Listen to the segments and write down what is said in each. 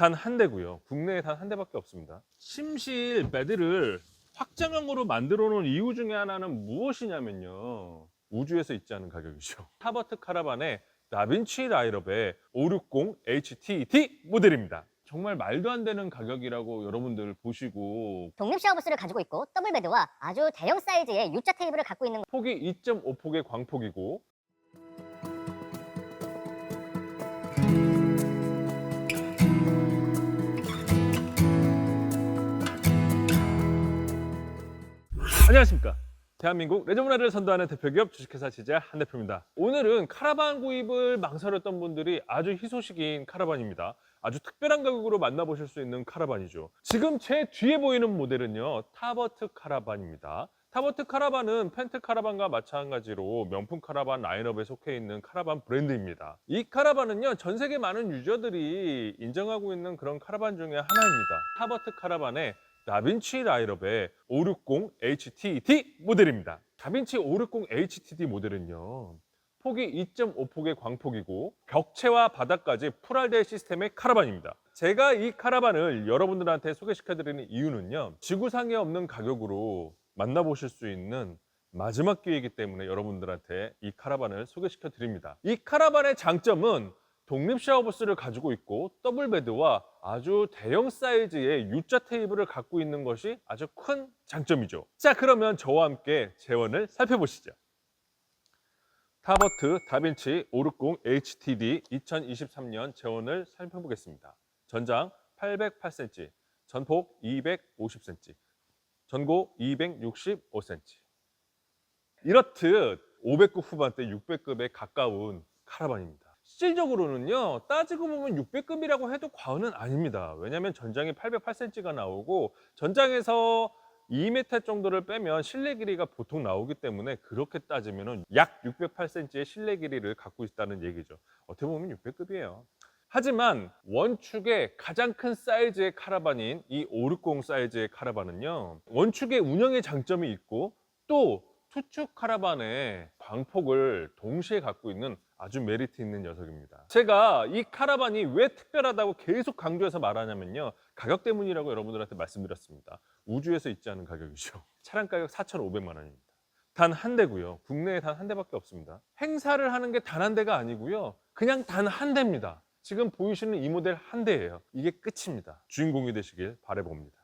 단 한 대고요. 국내에 단 한 대밖에 없습니다. 침실 베드를 확장형으로 만들어 놓은 이유 중에 하나는 무엇이냐면요. 우주에서 있지 않은 가격이죠. 타버트 카라반의 다빈치 라이럽의 560 HTD 모델입니다. 정말 말도 안 되는 가격이라고 여러분들 보시고 독립 샤워부스를 가지고 있고 더블 베드와 아주 대형 사이즈의 U자 테이블을 갖고 있는 폭이 2.5폭의 광폭이고 안녕하십니까. 대한민국 레저 문화를 선도하는 대표기업 주식회사 지자 한 대표입니다. 오늘은 카라반 구입을 망설였던 분들이 아주 희소식인 카라반입니다. 아주 특별한 가격으로 만나보실 수 있는 카라반이죠. 지금 제 뒤에 보이는 모델은요 타버트 카라반입니다. 타버트 카라반은 펜트 카라반과 마찬가지로 명품 카라반 라인업에 속해 있는 카라반 브랜드입니다. 이 카라반은요, 전 세계 많은 유저들이 인정하고 있는 그런 카라반 중에 하나입니다. 타버트 카라반의 다빈치 라인업의 560 HTD 모델입니다. 다빈치 560 HTD 모델은요, 폭이 2.5폭의 광폭이고 벽체와 바닥까지 풀알데 시스템의 카라반입니다. 제가 이 카라반을 여러분들한테 소개시켜드리는 이유는요. 지구상에 없는 가격으로 만나보실 수 있는 마지막 기회이기 때문에 여러분들한테 이 카라반을 소개시켜 드립니다. 이 카라반의 장점은 독립 샤워부스를 가지고 있고 더블 베드와 아주 대형 사이즈의 U자 테이블을 갖고 있는 것이 아주 큰 장점이죠. 자, 그러면 저와 함께 재원을 살펴보시죠. 타버트 다빈치 560 HTD 2023년 재원을 살펴보겠습니다. 전장 808cm, 전폭 250cm, 전고 265cm. 이렇듯 500급 후반대 600급에 가까운 카라반입니다. 실질적으로는요, 따지고 보면 600급이라고 해도 과언은 아닙니다. 왜냐하면 전장이 808cm가 나오고 전장에서 2m 정도를 빼면 실내 길이가 보통 나오기 때문에 그렇게 따지면 약 608cm의 실내 길이를 갖고 있다는 얘기죠. 어떻게 보면 600급이에요. 하지만 원축의 가장 큰 사이즈의 카라반인 이 560 사이즈의 카라반은요 원축의 운영의 장점이 있고 또 투축 카라반의 광폭을 동시에 갖고 있는 아주 메리트 있는 녀석입니다. 제가 이 카라반이 왜 특별하다고 계속 강조해서 말하냐면요. 가격 때문이라고 여러분들한테 말씀드렸습니다. 우주에서 있지 않은 가격이죠. 차량 가격 4,500만 원입니다. 단 한 대고요. 국내에 단 한 대밖에 없습니다. 행사를 하는 게 단 한 대가 아니고요. 그냥 단 한 대입니다. 지금 보이시는 이 모델 한 대예요. 이게 끝입니다. 주인공이 되시길 바라봅니다.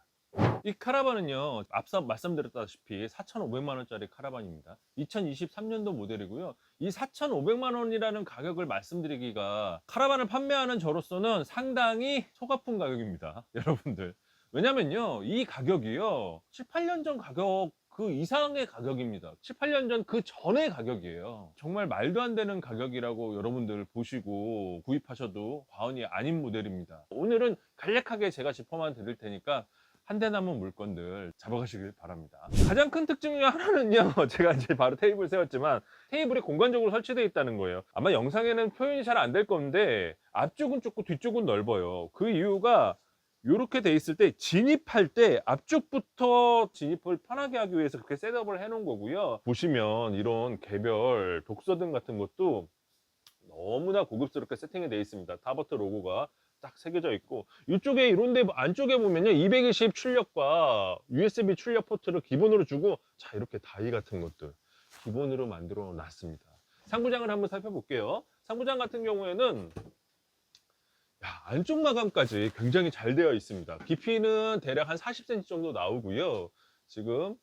이 카라반은요, 앞서 말씀드렸다시피 4,500만 원짜리 카라반입니다. 2023년도 모델이고요. 이 4,500만 원이라는 가격을 말씀드리기가 카라반을 판매하는 저로서는 상당히 속아픈 가격입니다. 여러분들. 왜냐면요, 이 가격이요, 7, 8년 전 가격 그 이상의 가격입니다. 7, 8년 전 그 전의 가격이에요. 정말 말도 안 되는 가격이라고 여러분들 보시고 구입하셔도 과언이 아닌 모델입니다. 오늘은 간략하게 제가 짚어만 드릴 테니까 한 대 남은 물건들 잡아가시길 바랍니다. 가장 큰 특징 중 하나는요. 제가 이제 바로 테이블 세웠지만 테이블이 공간적으로 설치되어 있다는 거예요. 아마 영상에는 표현이 잘 안 될 건데 앞쪽은 좁고 뒤쪽은 넓어요. 그 이유가 이렇게 돼 있을 때 진입할 때 앞쪽부터 진입을 편하게 하기 위해서 그렇게 셋업을 해 놓은 거고요 보시면 이런 개별 독서등 같은 것도 너무나 고급스럽게 세팅이 되어 있습니다 타버트 로고가 딱 새겨져 있고 이쪽에 이런데 안쪽에 보면요 220 출력과 USB 출력 포트를 기본으로 주고 자 이렇게 다이 같은 것들 기본으로 만들어 놨습니다 상부장을 한번 살펴볼게요 상부장 같은 경우에는 야, 안쪽 마감까지 굉장히 잘 되어 있습니다. 깊이는 대략 한 40cm 정도 나오고요. 지금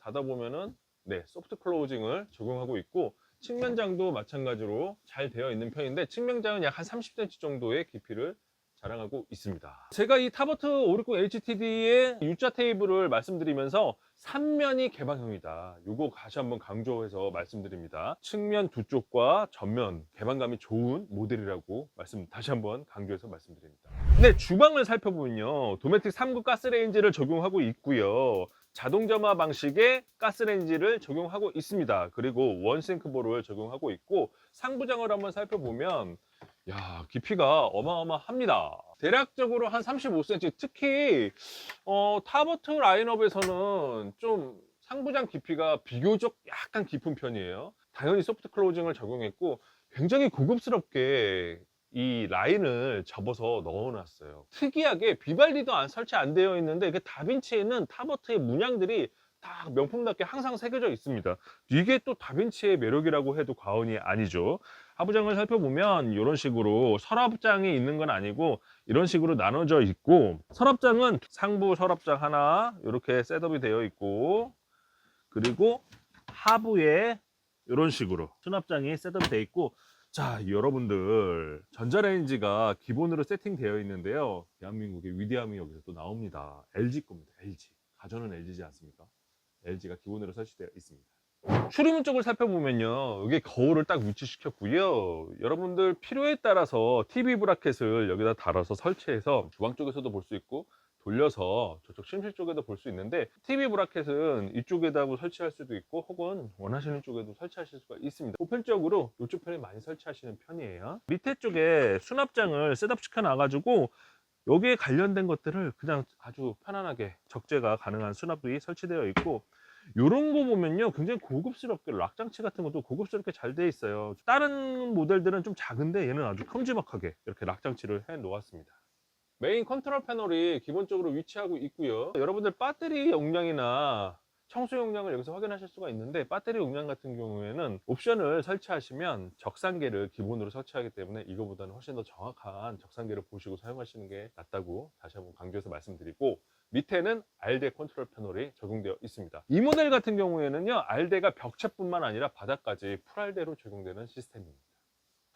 닫아보면은 네, 소프트 클로징을 적용하고 있고 측면장도 마찬가지로 잘 되어 있는 편인데 측면장은 약 한 30cm 정도의 깊이를 자랑하고 있습니다. 제가 이 타버트 560 HTD의 U자 테이블을 말씀드리면서 3면이 개방형이다. 요거 다시 한번 강조해서 말씀드립니다. 측면 두 쪽과 전면 개방감이 좋은 모델이라고 말씀 다시 한번 강조해서 말씀드립니다. 네, 주방을 살펴보면요. 도메틱 3구 가스레인지를 적용하고 있고요. 자동 점화 방식의 가스레인지를 적용하고 있습니다. 그리고 원싱크볼을 적용하고 있고 상부장을 한번 살펴보면 야 깊이가 어마어마합니다. 대략적으로 한 35cm 특히 어, 타버트 라인업에서는 좀 상부장 깊이가 비교적 약간 깊은 편이에요. 당연히 소프트 클로징을 적용했고 굉장히 고급스럽게 이 라인을 접어서 넣어놨어요. 특이하게 비발디도 안 설치 안 되어 있는데 그 다빈치에는 타버트의 문양들이 딱 명품답게 항상 새겨져 있습니다. 이게 또 다빈치의 매력이라고 해도 과언이 아니죠. 하부장을 살펴보면 이런 식으로 서랍장이 있는 건 아니고 이런 식으로 나눠져 있고 서랍장은 상부 서랍장 하나 이렇게 셋업이 되어 있고 그리고 하부에 이런 식으로 수납장이 셋업이 되어 있고 자 여러분들 전자레인지가 기본으로 세팅되어 있는데요. 대한민국의 위대함이 여기서 또 나옵니다. LG 겁니다. LG. 가전은 LG지 않습니까? LG가 기본으로 설치되어 있습니다 출입문 쪽을 살펴보면요. 여기 거울을 딱 위치시켰고요. 여러분들 필요에 따라서 TV 브라켓을 여기다 달아서 설치해서 주방 쪽에서도 볼 수 있고 돌려서 저쪽 침실 쪽에도 볼 수 있는데 TV 브라켓은 이쪽에다 설치할 수도 있고 혹은 원하시는 쪽에도 설치하실 수가 있습니다. 보편적으로 이쪽 편에 많이 설치하시는 편이에요. 밑에 쪽에 수납장을 셋업 시켜 놔가지고 여기에 관련된 것들을 그냥 아주 편안하게 적재가 가능한 수납이 설치되어 있고 이런 거 보면요 굉장히 고급스럽게 락 장치 같은 것도 고급스럽게 잘 돼 있어요. 다른 모델들은 좀 작은데 얘는 아주 큼지막하게 이렇게 락 장치를 해 놓았습니다. 메인 컨트롤 패널이 기본적으로 위치하고 있고요. 여러분들 배터리 용량이나 청소 용량을 여기서 확인하실 수가 있는데 배터리 용량 같은 경우에는 옵션을 설치하시면 적상계를 기본으로 설치하기 때문에 이거보다는 훨씬 더 정확한 적상계를 보시고 사용하시는 게 낫다고 다시 한번 강조해서 말씀드리고 밑에는 알데 컨트롤 패널이 적용되어 있습니다. 이 모델 같은 경우에는요, 알데가 벽체뿐만 아니라 바닥까지 풀알데로 적용되는 시스템입니다.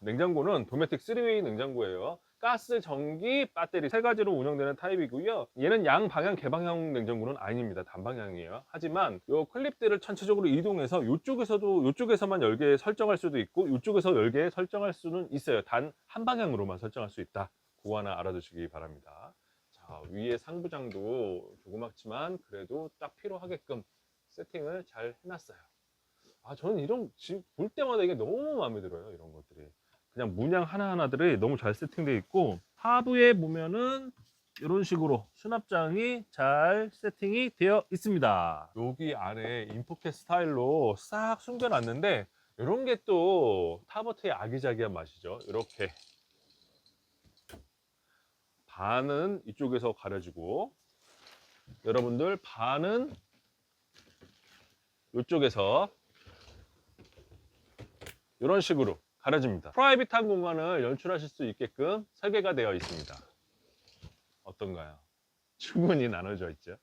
냉장고는 도메틱 3웨이 냉장고예요. 가스, 전기, 배터리 세 가지로 운영되는 타입이고요. 얘는 양방향 개방형 냉장고는 아닙니다. 단방향이에요. 하지만 이 클립들을 전체적으로 이동해서 이쪽에서도 이쪽에서만 열게 설정할 수도 있고 이쪽에서 열게 설정할 수는 있어요. 단 한 방향으로만 설정할 수 있다. 그거 하나 알아두시기 바랍니다. 자, 위에 상부장도 조그맣지만 그래도 딱 필요하게끔 세팅을 잘 해놨어요. 아, 저는 이런 집 볼 때마다 이게 너무 마음에 들어요. 이런 것들이. 그냥 문양 하나하나들이 너무 잘 세팅되어 있고 하부에 보면은 이런 식으로 수납장이 잘 세팅이 되어 있습니다. 여기 안에 인포켓 스타일로 싹 숨겨놨는데 이런 게 또 타버트의 아기자기한 맛이죠. 이렇게 반은 이쪽에서 가려지고 여러분들 반은 이쪽에서 이런 식으로 가려집니다. 프라이빗한 공간을 연출하실 수 있게끔 설계가 되어 있습니다. 어떤가요? 충분히 나눠져 있죠.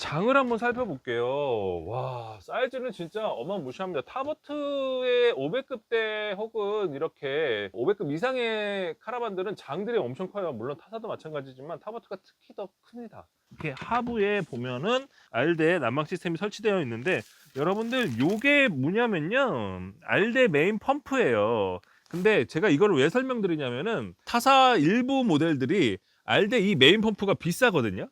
장을 한번 살펴볼게요. 와, 사이즈는 진짜 어마무시합니다. 타버트의 500급대 혹은 이렇게 500급 이상의 카라반들은 장들이 엄청 커요. 물론 타사도 마찬가지지만 타버트가 특히 더 큽니다. 이렇게 하부에 보면은 알데 난방 시스템이 설치되어 있는데 여러분들 요게 뭐냐면요. 알데 메인 펌프예요. 근데 제가 이걸 왜 설명드리냐면은 타사 일부 모델들이 알데 이 메인 펌프가 비싸거든요.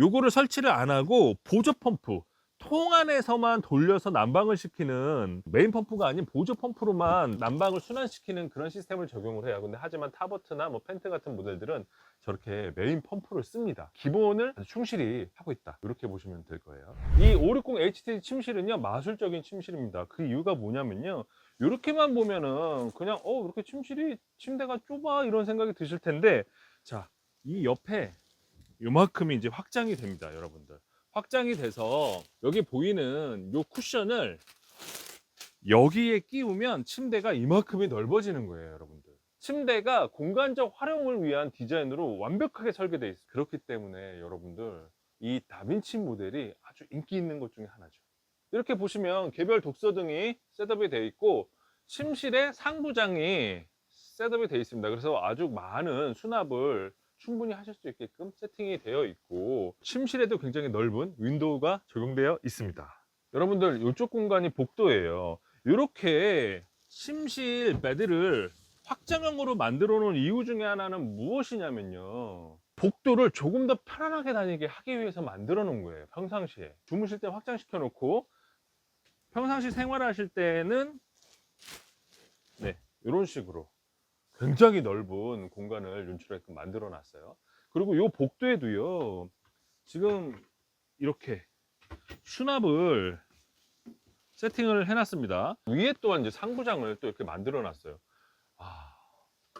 요거를 설치를 안 하고 보조 펌프 통 안에서만 돌려서 난방을 시키는 메인 펌프가 아닌 보조 펌프로만 난방을 순환시키는 그런 시스템을 적용을 해요. 근데 하지만 타버트나 뭐 펜트 같은 모델들은 저렇게 메인 펌프를 씁니다. 기본을 충실히 하고 있다. 이렇게 보시면 될 거예요. 이 560 HT 침실은요 마술적인 침실입니다. 그 이유가 뭐냐면요. 이렇게만 보면은 그냥 어 이렇게 침실이 침대가 좁아 이런 생각이 드실 텐데 자 이 옆에 요만큼이 이제 확장이 됩니다, 여러분들. 확장이 돼서 여기 보이는 요 쿠션을 여기에 끼우면 침대가 이만큼이 넓어지는 거예요, 여러분들. 침대가 공간적 활용을 위한 디자인으로 완벽하게 설계되어 있어요. 그렇기 때문에 여러분들 이 다빈치 모델이 아주 인기 있는 것 중에 하나죠. 이렇게 보시면 개별 독서 등이 셋업이 되어 있고 침실의 상부장이 셋업이 되어 있습니다. 그래서 아주 많은 수납을 충분히 하실 수 있게끔 세팅이 되어 있고 침실에도 굉장히 넓은 윈도우가 적용되어 있습니다. 여러분들 이쪽 공간이 복도예요. 이렇게 침실 베드를 확장형으로 만들어 놓은 이유 중에 하나는 무엇이냐면요. 복도를 조금 더 편안하게 다니게 하기 위해서 만들어 놓은 거예요. 평상시에. 주무실 때 확장시켜 놓고 평상시 생활하실 때는 네, 이런 식으로 굉장히 넓은 공간을 연출하게끔 만들어 놨어요. 그리고 이 복도에도요, 지금 이렇게 수납을 세팅을 해놨습니다. 위에 또한 이제 상부장을 또 이렇게 만들어 놨어요. 아,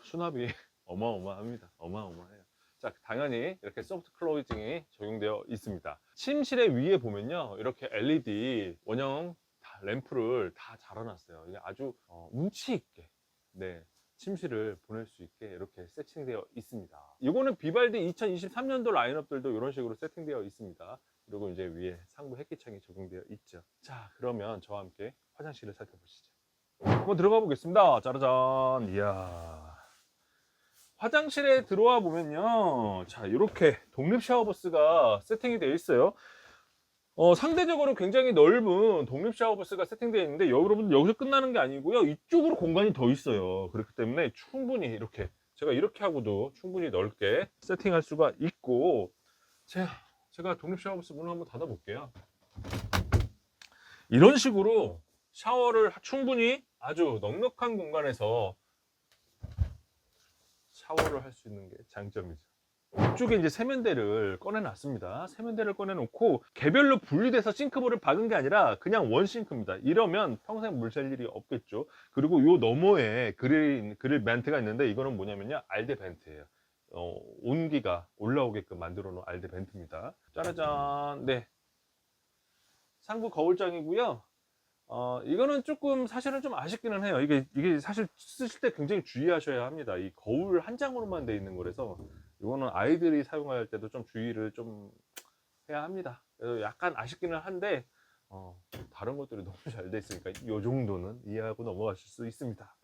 수납이 어마어마합니다. 어마어마해요. 자, 당연히 이렇게 소프트 클로징이 적용되어 있습니다. 침실의 위에 보면요. 이렇게 LED 원형 다 램프를 다 달아놨어요. 아주 어, 운치 있게 네, 침실을 보낼 수 있게 이렇게 세팅되어 있습니다. 이거는 비발디 2023년도 라인업들도 이런 식으로 세팅되어 있습니다. 그리고 이제 위에 상부 햇기창이 적용되어 있죠. 자, 그러면 저와 함께 화장실을 살펴보시죠. 한번 들어가 보겠습니다. 짜라잔. 이야. 화장실에 들어와 보면요. 자, 이렇게 독립 샤워부스가 세팅이 되어 있어요. 어, 상대적으로 굉장히 넓은 독립 샤워부스가 세팅되어 있는데 여러분들 여기서 끝나는 게 아니고요. 이쪽으로 공간이 더 있어요. 그렇기 때문에 충분히 이렇게 제가 이렇게 하고도 충분히 넓게 세팅할 수가 있고 제가, 제가 독립 샤워부스 문을 한번 닫아 볼게요. 이런 식으로 샤워를 충분히 아주 넉넉한 공간에서 샤워를 할 수 있는 게 장점이죠. 이쪽에 이제 세면대를 꺼내놨습니다. 세면대를 꺼내놓고 개별로 분리돼서 싱크볼을 박은 게 아니라 그냥 원 싱크입니다. 이러면 평생 물샐 일이 없겠죠. 그리고 요 너머에 그릴, 그릴 벤트가 있는데 이거는 뭐냐면요. 알데 벤트예요. 어, 온기가 올라오게끔 만들어 놓은 알데 벤트입니다. 짜라잔. 네. 상부 거울장이고요. 어, 이거는 조금 사실은 좀 아쉽기는 해요. 이게, 이게 사실 쓰실 때 굉장히 주의하셔야 합니다. 이 거울 한 장으로만 돼 있는 거라서 이거는 아이들이 사용할 때도 좀 주의를 좀 해야 합니다. 그래서 약간 아쉽기는 한데, 어, 다른 것들이 너무 잘 돼 있으니까 이 정도는 이해하고 넘어가실 수 있습니다.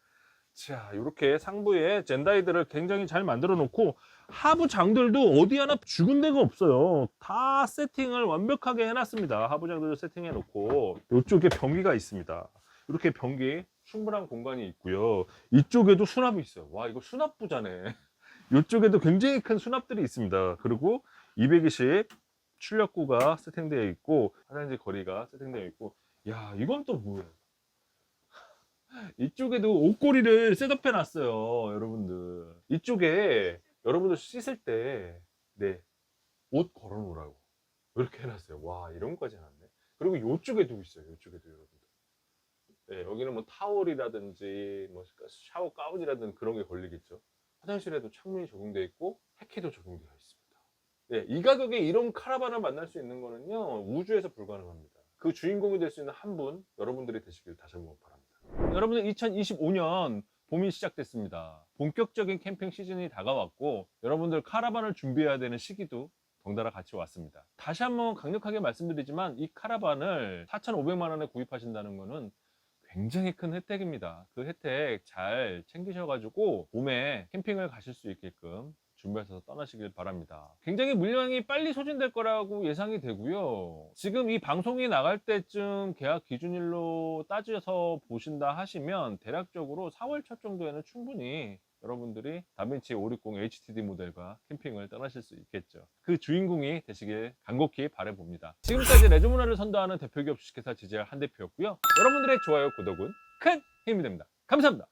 자, 이렇게 상부에 젠다이들을 굉장히 잘 만들어 놓고 하부 장들도 어디 하나 죽은 데가 없어요. 다 세팅을 완벽하게 해놨습니다. 하부 장들도 세팅해 놓고 이쪽에 변기가 있습니다. 이렇게 변기 충분한 공간이 있고요. 이쪽에도 수납이 있어요. 와, 이거 수납부자네. 이쪽에도 굉장히 큰 수납들이 있습니다. 그리고 220 출력구가 세팅되어 있고 화장실 거리가 세팅되어 있고 야, 이건 또 뭐예요? 이쪽에도 옷걸이를 셋업해 놨어요, 여러분들. 이쪽에 여러분들 씻을 때, 네, 옷 걸어 놓으라고. 이렇게 해놨어요. 와, 이런 거까지 해놨네. 그리고 이쪽에도 있어요, 이쪽에도 여러분들. 네, 여기는 뭐 타월이라든지, 뭐 샤워 가운이라든지 그런 게 걸리겠죠. 화장실에도 창문이 적용되어 있고, 해키도 적용되어 있습니다. 네, 이 가격에 이런 카라반을 만날 수 있는 거는요, 우주에서 불가능합니다. 그 주인공이 될 수 있는 한 분, 여러분들이 되시길 다시 한번 바랍니다. 여러분들 2025년 봄이 시작됐습니다. 본격적인 캠핑 시즌이 다가왔고 여러분들 카라반을 준비해야 되는 시기도 덩달아 같이 왔습니다. 다시 한번 강력하게 말씀드리지만 이 카라반을 4,500만 원에 구입하신다는 것은 굉장히 큰 혜택입니다. 그 혜택 잘 챙기셔가지고 봄에 캠핑을 가실 수 있게끔 준비해서 떠나시길 바랍니다. 굉장히 물량이 빨리 소진될 거라고 예상이 되고요. 지금 이 방송이 나갈 때쯤 계약 기준일로 따져서 보신다 하시면 대략적으로 4월 첫 정도에는 충분히 여러분들이 다빈치 560 HTD 모델과 캠핑을 떠나실 수 있겠죠. 그 주인공이 되시길 간곡히 바라봅니다. 지금까지 레저 문화를 선도하는 대표기업 주식회사 지젤 한 대표였고요. 여러분들의 좋아요, 구독은 큰 힘이 됩니다. 감사합니다.